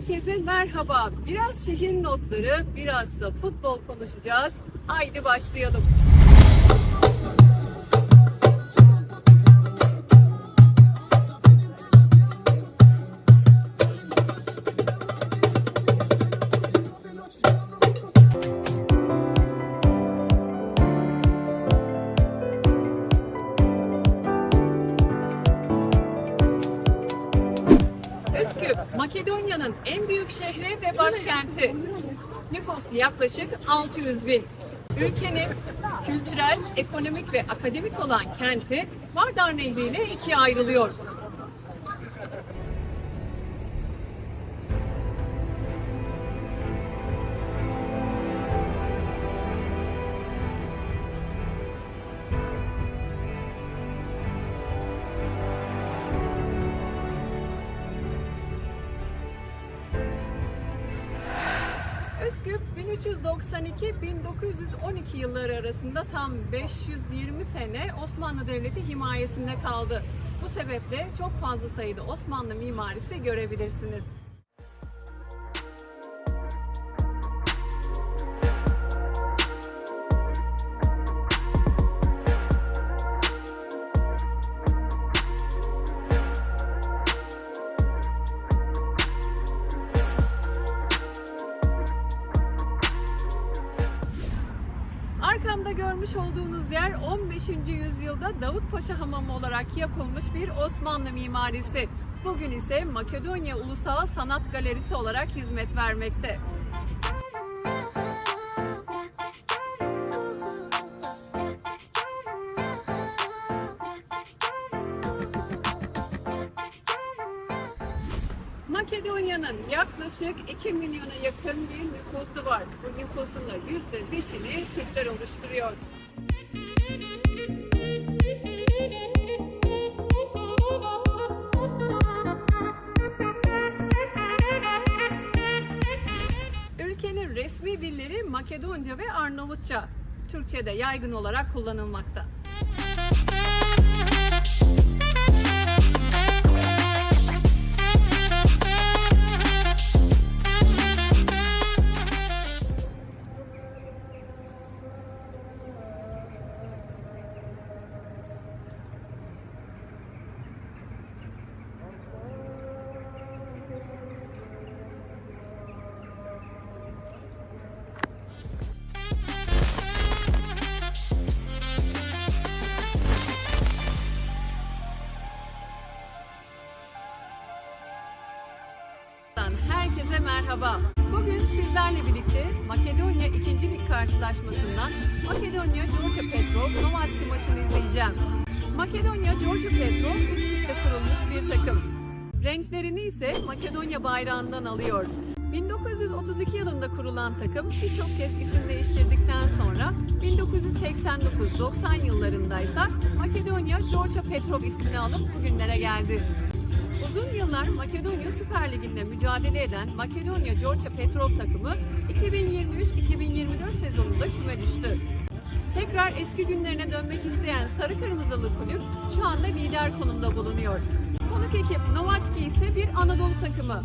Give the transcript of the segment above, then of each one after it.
Herkese merhaba. Biraz şehir notları, biraz da futbol konuşacağız. Haydi başlayalım. Ve başkenti. Nüfusu yaklaşık 600 bin. Ülkenin kültürel, ekonomik ve akademik olan kenti Vardar Nehri ile ikiye ayrılıyor. 1392-1912 yılları arasında tam 520 sene Osmanlı Devleti himayesinde kaldı. Bu sebeple çok fazla sayıda Osmanlı mimarisi görebilirsiniz. Davut Paşa Hamamı olarak yapılmış bir Osmanlı mimarisi. Bugün ise Makedonya Ulusal Sanat Galerisi olarak hizmet vermekte. Makedonya'nın yaklaşık 2 milyona yakın bir nüfusu var. Bu nüfusun da %5'ini Türkler oluşturuyor. Makedonca ve Arnavutça. Türkçe de yaygın olarak kullanılmakta. İzleyeceğim. Makedonya Georgia Petrol Üsküp'te kurulmuş bir takım. Renklerini ise Makedonya bayrağından alıyor. 1932 yılında kurulan takım birçok kez isim değiştirdikten sonra 1989-90 yıllarındaysa Makedonya Georgia Petrol ismini alıp bugünlere geldi. Uzun yıllar Makedonya Süper Ligi'nde mücadele eden Makedonya Georgia Petrol takımı 2023-2024 sezonunda küme düştü. Tekrar eski günlerine dönmek isteyen sarı kırmızılı kulüp şu anda lider konumda bulunuyor. Konuk ekip Novatski ise bir Anadolu takımı.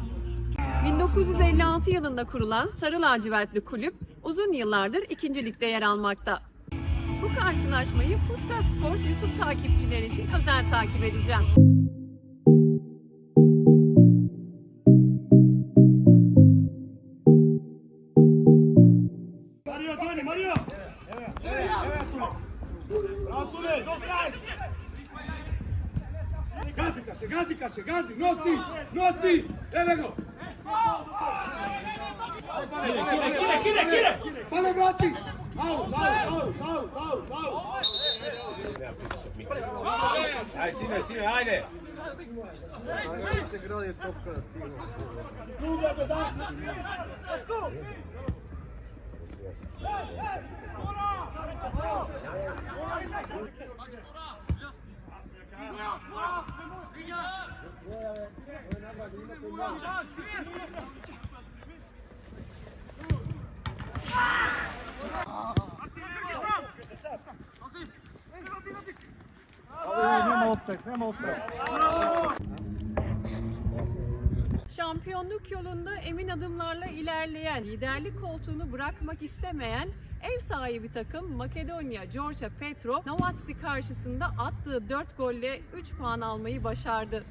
1956 yılında kurulan Sarı Lacivertli kulüp uzun yıllardır ikinci ligde yer almakta. Bu karşılaşmayı Puskas Sports YouTube takipçileri için özel takip edeceğim. neka će, gazi, nosi, nosi, eve go. Kire, kire, kire, kire. Pa ne vrati. Au, au, au, au, au, au. Aj, sine, sine, ajde. Druga dodatna. Mora! Mora! Şampiyonluk yolunda emin adımlarla ilerleyen, liderlik koltuğunu bırakmak istemeyen ev sahibi takım Makedonya Georgia Petro Novatsi karşısında attığı 4 golle 3 puan almayı başardı.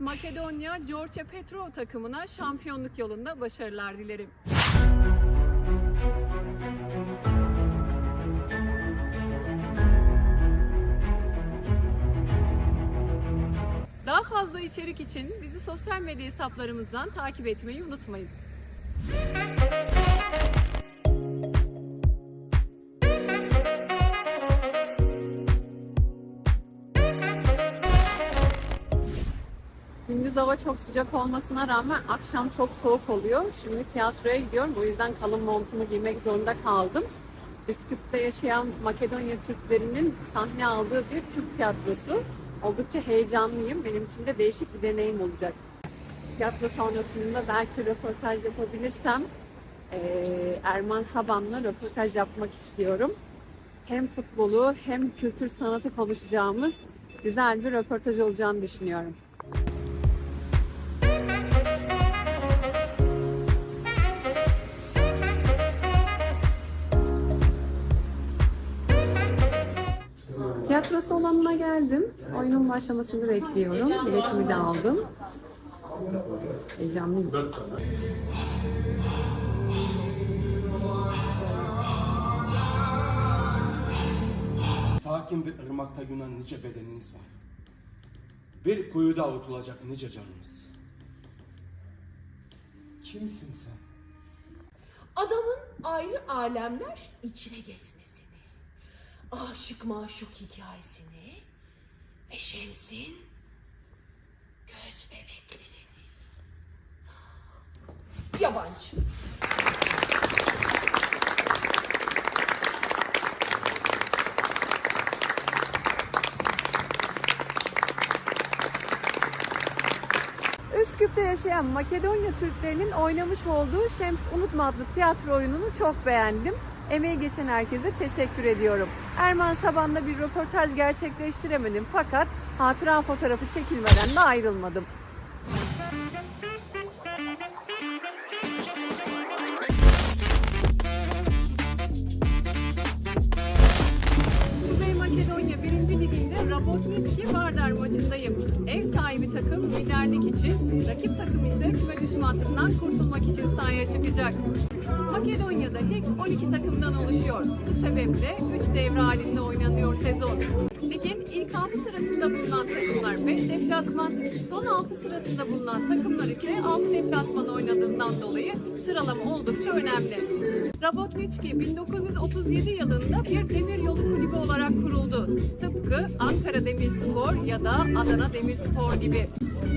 Makedonya Georgia Petro takımına şampiyonluk yolunda başarılar dilerim. Fazla içerik için bizi sosyal medya hesaplarımızdan takip etmeyi unutmayın. Gündüz hava çok sıcak olmasına rağmen akşam çok soğuk oluyor. Şimdi tiyatroya gidiyorum. O yüzden kalın montumu giymek zorunda kaldım. Üsküp'te yaşayan Makedonya Türklerinin sahne aldığı bir Türk tiyatrosu. Oldukça heyecanlıyım. Benim için de değişik bir deneyim olacak. Tiyatro sonrasında belki röportaj yapabilirsem Erman Saban'la röportaj yapmak istiyorum. Hem futbolu hem kültür sanatı konuşacağımız güzel bir röportaj olacağını düşünüyorum. Salonuna geldim. Oyunun başlamasını bekliyorum. Biletimi de aldım. Heyecanlıyım. Sakin bir ırmakta yunan nice bedeniniz var. Bir kuyuda avutulacak nice canınız. Kimsin sen? Adamın ayrı alemler içine gezmesini, aşık maşuk hikayesini ve Şems'in göz bebeklerini. Yabancı. Üsküp'te yaşayan Makedonya Türklerinin oynamış olduğu Şems Unutma adlı tiyatro oyununu çok beğendim. Emeği geçen herkese teşekkür ediyorum. Erman Saban'la bir röportaj gerçekleştiremedim fakat hatıra fotoğrafı çekilmeden de ayrılmadım. Kuzey Makedonya 1. Liginde Rabotnički Vardar maçındayım. Ev sahibi takım liderlik için, rakip takım ise küme düşme kurtulmak için sahaya çıkacak. Makedonya'da lig 12 takımdan oluşuyor. Bu sebeple 3 devre halinde oynanıyor sezon. Ligin ilk 6 sırasında bulunan takımlar 5 deplasman, son 6 sırasında bulunan takımlar ise 6 deplasman oynadığından dolayı sıralama oldukça önemli. Rabotnički 1937 yılında bir demir yolu kulübü olarak kuruldu. Tıpkı Ankara Demirspor ya da Adana Demirspor gibi.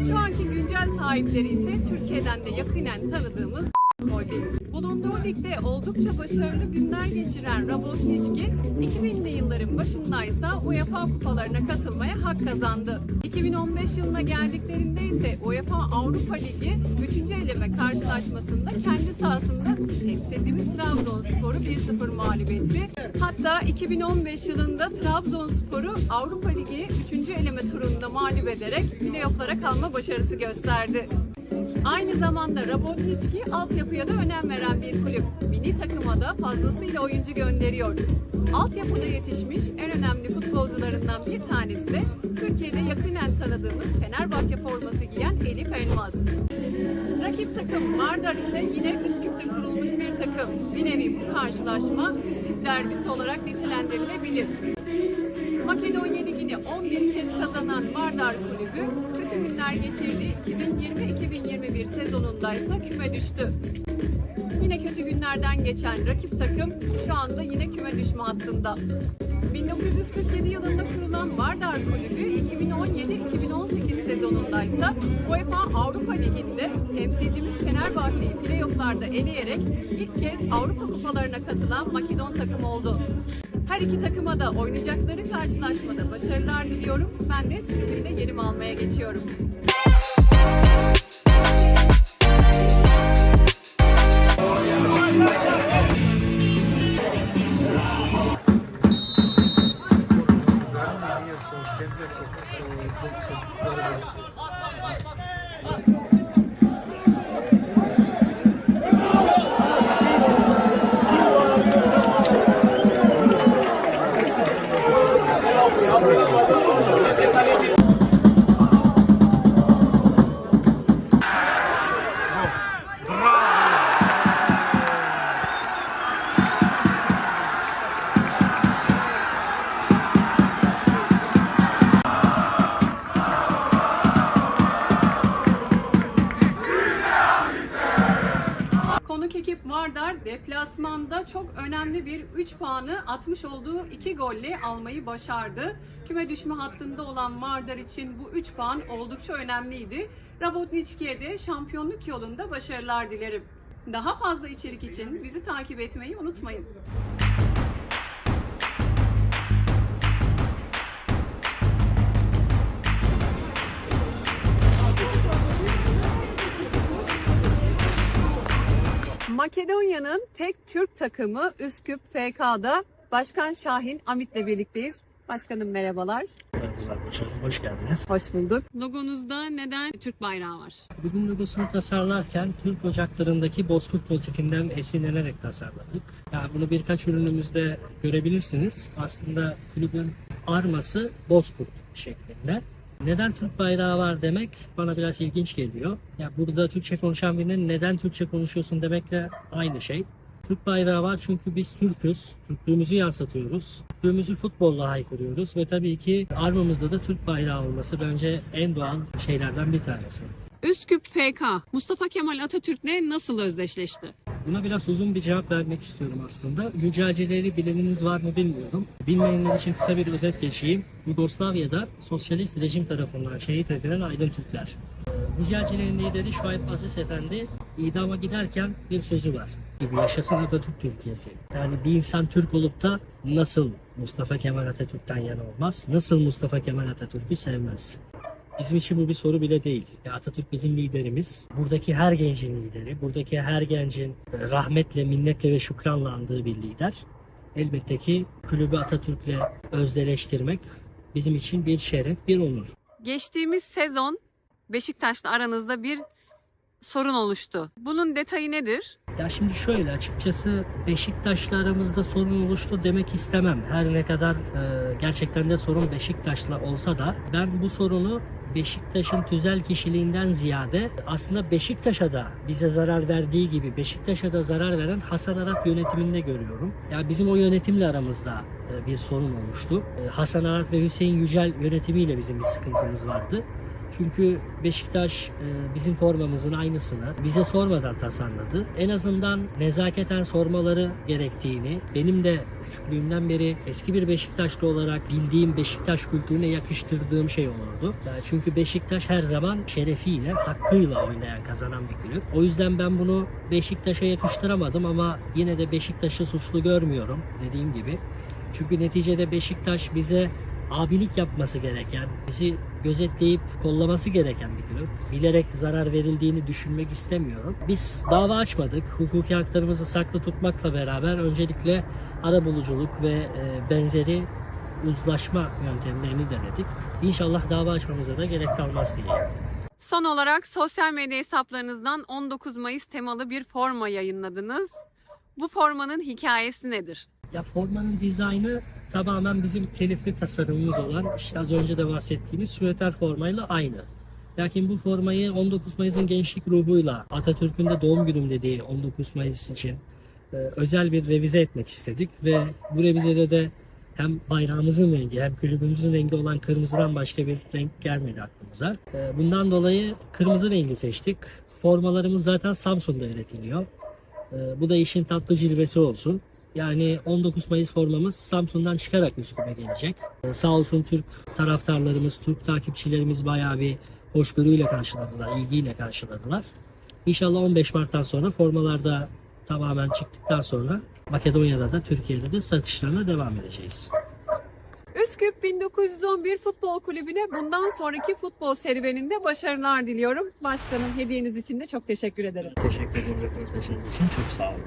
Şu anki güncel sahipleri ise Türkiye'den de yakinen tanıdığımız Holding. Bulunduğu ligde oldukça başarılı günler geçiren Rabotnički 2000'li yılların başındaysa UEFA kupalarına katılmaya hak kazandı. 2015 yılına geldiklerinde ise UEFA Avrupa Ligi 3. eleme karşılaşmasında kendi sahasında temsilcimiz Trabzonspor'u 1-0 mağlup etti. Hatta 2015 yılında Trabzonspor'u Avrupa Ligi 3. eleme turunda mağlup ederek playoff'lara kalma başarısı gösterdi. Aynı zamanda Rabotnički altyapıya da önem veren bir kulüp. Milli takıma da fazlasıyla oyuncu gönderiyor. Altyapıda yetişmiş en önemli futbolcularından bir tanesi de Türkiye'de yakinen tanıdığımız Fenerbahçe forması giyen Elif Elmas. Rakip takım Vardar ise yine Üsküp'te kurulmuş bir takım. Bir nevi bu karşılaşma Üsküp derbisi olarak nitelendirilebilir. Makedonya Ligi'ni 11 kez kazanan Vardar Kulübü kötü günler geçirdiği 2020-2021 sezonundaysa küme düştü. Yine kötü günlerden geçen rakip takım şu anda yine küme düşme hattında. 1947 yılında kurulan Vardar Kulübü 2017-2018 sezonundaysa UEFA Avrupa Ligi'nde temsilcimiz Fenerbahçe'yi playofflarda eleyerek ilk kez Avrupa kupalarına katılan Makedon takımı oldu. Her iki takıma da oynayacakları karşılaşmada başarılar diliyorum. Ben de tribünde yerimi almaya geçiyorum. Çok önemli bir 3 puanı atmış olduğu 2 golle almayı başardı. Küme düşme hattında olan Vardar için bu 3 puan oldukça önemliydi. Rabotniçki'ye de şampiyonluk yolunda başarılar dilerim. Daha fazla içerik için bizi takip etmeyi unutmayın. Makedonya'nın tek Türk takımı Üsküp FK'da Başkan Şahin Amit'le birlikteyiz. Başkanım merhabalar. Merhabalar başkanım, hoş geldiniz. Hoş bulduk. Logonuzda neden Türk bayrağı var? Bugün logosunu tasarlarken Türk ocaklarındaki bozkurt motifinden esinlenerek tasarladık. Yani bunu birkaç ürünümüzde görebilirsiniz. Aslında kulübün arması bozkurt şeklinde. Neden Türk bayrağı var demek bana biraz ilginç geliyor. Ya burada Türkçe konuşan birinin neden Türkçe konuşuyorsun demekle aynı şey. Türk bayrağı var çünkü biz Türk'üz. Türklüğümüzü yansıtıyoruz. Türklüğümüzü futbolla haykırıyoruz ve tabii ki armamızda da Türk bayrağı olması bence en doğal şeylerden bir tanesi. Üsküp FK Mustafa Kemal Atatürk'le nasıl özdeşleşti? Buna biraz uzun bir cevap vermek istiyorum aslında. Yücelcileri bileniniz var mı bilmiyorum. Bilmeyenler için kısa bir özet geçeyim. Yugoslavya'da sosyalist rejim tarafından şehit edilen aydın Türkler. Yücelcilerin lideri Şuayb Aziz Efendi idama giderken bir sözü var. Yaşasın Atatürk Türkiye'si. Yani bir insan Türk olup da nasıl Mustafa Kemal Atatürk'ten yana olmaz? Nasıl Mustafa Kemal Atatürk'ü sevmez? Bizim için bu bir soru bile değil. Atatürk bizim liderimiz. Buradaki her gencin lideri. Buradaki her gencin e, rahmetle, minnetle ve şükranla andığı bir lider. Elbette ki kulübü Atatürk'le özdeleştirmek bizim için bir şeref, bir onur. Geçtiğimiz sezon Beşiktaş'la aranızda bir sorun oluştu. Bunun detayı nedir? Ya şimdi şöyle açıkçası Beşiktaş'la aramızda sorun oluştu demek istemem. Her ne kadar e, gerçekten de sorun Beşiktaş'la olsa da ben bu sorunu Beşiktaş'ın tüzel kişiliğinden ziyade aslında Beşiktaş'a da bize zarar verdiği gibi Beşiktaş'a da zarar veren Hasan Arat yönetiminde görüyorum. Ya bizim o yönetimle aramızda e, bir sorun olmuştu. E, Hasan Arat ve Hüseyin Yücel yönetimiyle bizim bir sıkıntımız vardı. Çünkü Beşiktaş e, bizim formamızın aynısını bize sormadan tasarladı. En azından nezaketen sormaları gerektiğini, benim de küçüklüğümden beri eski bir Beşiktaşlı olarak bildiğim Beşiktaş kültürüne yakıştırdığım şey olurdu. Çünkü Beşiktaş her zaman şerefiyle, hakkıyla oynayan, kazanan bir kulüp. O yüzden ben bunu Beşiktaş'a yakıştıramadım ama yine de Beşiktaş'ı suçlu görmüyorum dediğim gibi. Çünkü neticede Beşiktaş bize abilik yapması gereken, bizi gözetleyip kollaması gereken bir kulüp. Bilerek zarar verildiğini düşünmek istemiyorum. Biz dava açmadık. Hukuki haklarımızı saklı tutmakla beraber öncelikle arabuluculuk ve e, benzeri uzlaşma yöntemlerini denedik. İnşallah dava açmamıza da gerek kalmaz diye. Son olarak sosyal medya hesaplarınızdan 19 Mayıs temalı bir forma yayınladınız. Bu formanın hikayesi nedir? Ya formanın dizaynı tamamen bizim telifli tasarımımız olan işte az önce de bahsettiğimiz süveter formayla aynı. Lakin bu formayı 19 Mayıs'ın gençlik ruhuyla Atatürk'ün de doğum günüm dediği 19 Mayıs için e, özel bir revize etmek istedik ve bu revizede de hem bayrağımızın rengi hem kulübümüzün rengi olan kırmızıdan başka bir renk gelmedi aklımıza. E, bundan dolayı kırmızı rengi seçtik. Formalarımız zaten Samsun'da üretiliyor. E, bu da işin tatlı cilvesi olsun. Yani 19 Mayıs formamız Samsun'dan çıkarak Üsküp'e gelecek. Ee, sağ olsun Türk taraftarlarımız, Türk takipçilerimiz bayağı bir hoşgörüyle karşıladılar, ilgiyle karşıladılar. İnşallah 15 Mart'tan sonra formalarda tamamen çıktıktan sonra Makedonya'da da Türkiye'de de satışlarına devam edeceğiz. Üsküp 1911 Futbol Kulübü'ne bundan sonraki futbol serüveninde başarılar diliyorum. Başkanım hediyeniz için de çok teşekkür ederim. Teşekkür ederim röportajınız için. Çok sağ olun.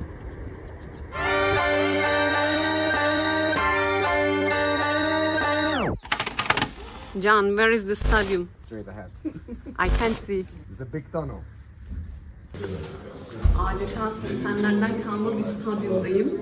John, where is the stadium? Straight ahead. I can't see. It's a big tunnel. Adeta 80'lerden kalma bir stadyumdayım.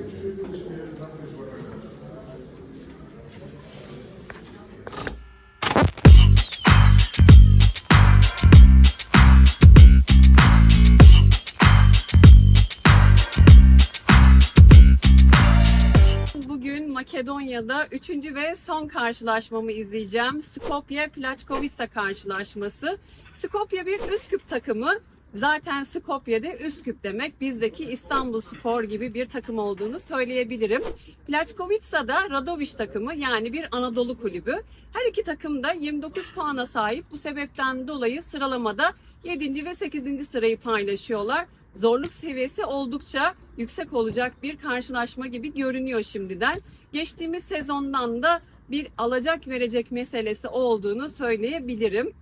Makedonya'da üçüncü ve son karşılaşmamı izleyeceğim. Skopje Plaçkovica karşılaşması. Skopje bir Üsküp takımı. Zaten Skopje'de Üsküp demek. Bizdeki İstanbul Spor gibi bir takım olduğunu söyleyebilirim. Plaçkovica da Radoviç takımı yani bir Anadolu kulübü. Her iki takım da 29 puana sahip. Bu sebepten dolayı sıralamada 7. ve 8. sırayı paylaşıyorlar. Zorluk seviyesi oldukça yüksek olacak bir karşılaşma gibi görünüyor şimdiden. Geçtiğimiz sezondan da bir alacak verecek meselesi olduğunu söyleyebilirim.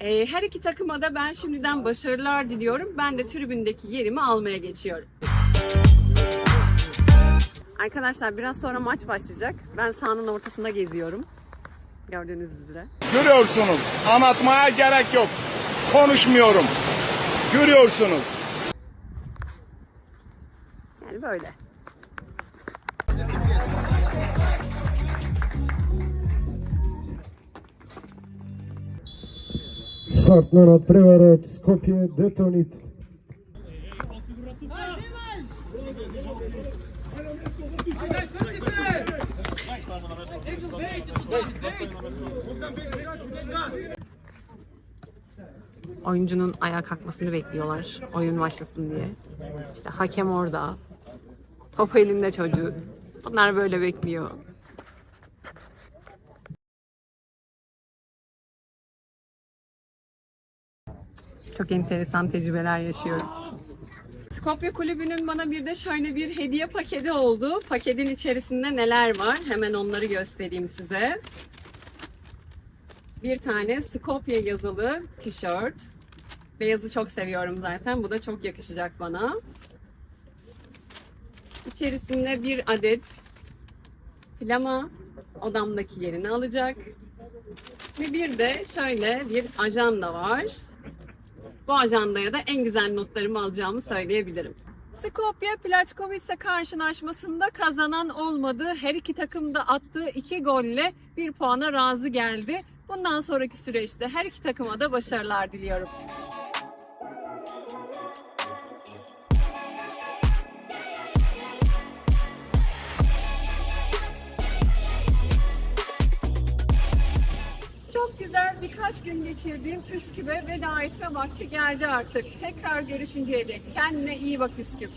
Ee, her iki takıma da ben şimdiden başarılar diliyorum. Ben de tribündeki yerimi almaya geçiyorum. Arkadaşlar biraz sonra maç başlayacak. Ben sahanın ortasında geziyorum. Gördüğünüz üzere. Görüyorsunuz. Anlatmaya gerek yok. Konuşmuyorum. Görüyorsunuz. Yani böyle. Startno nadprevarat Skopje Detonit. oyuncunun ayağa kalkmasını bekliyorlar oyun başlasın diye. İşte hakem orada. Top elinde çocuğu. Onlar böyle bekliyor. Çok enteresan tecrübeler yaşıyorum. Skopje Kulübü'nün bana bir de şöyle bir hediye paketi oldu. Paketin içerisinde neler var? Hemen onları göstereyim size. Bir tane Skopje yazılı tişört. Beyazı çok seviyorum zaten. Bu da çok yakışacak bana. İçerisinde bir adet flama odamdaki yerini alacak. Ve bir de şöyle bir ajanda var. Bu ajandaya da en güzel notlarımı alacağımı söyleyebilirim. Skopje Plaçkovice karşılaşmasında kazanan olmadı. Her iki takım da attığı iki golle bir puana razı geldi. Bundan sonraki süreçte her iki takıma da başarılar diliyorum. Birkaç gün geçirdiğim Üsküp'e veda etme vakti geldi artık. Tekrar görüşünceye dek kendine iyi bak Üsküp.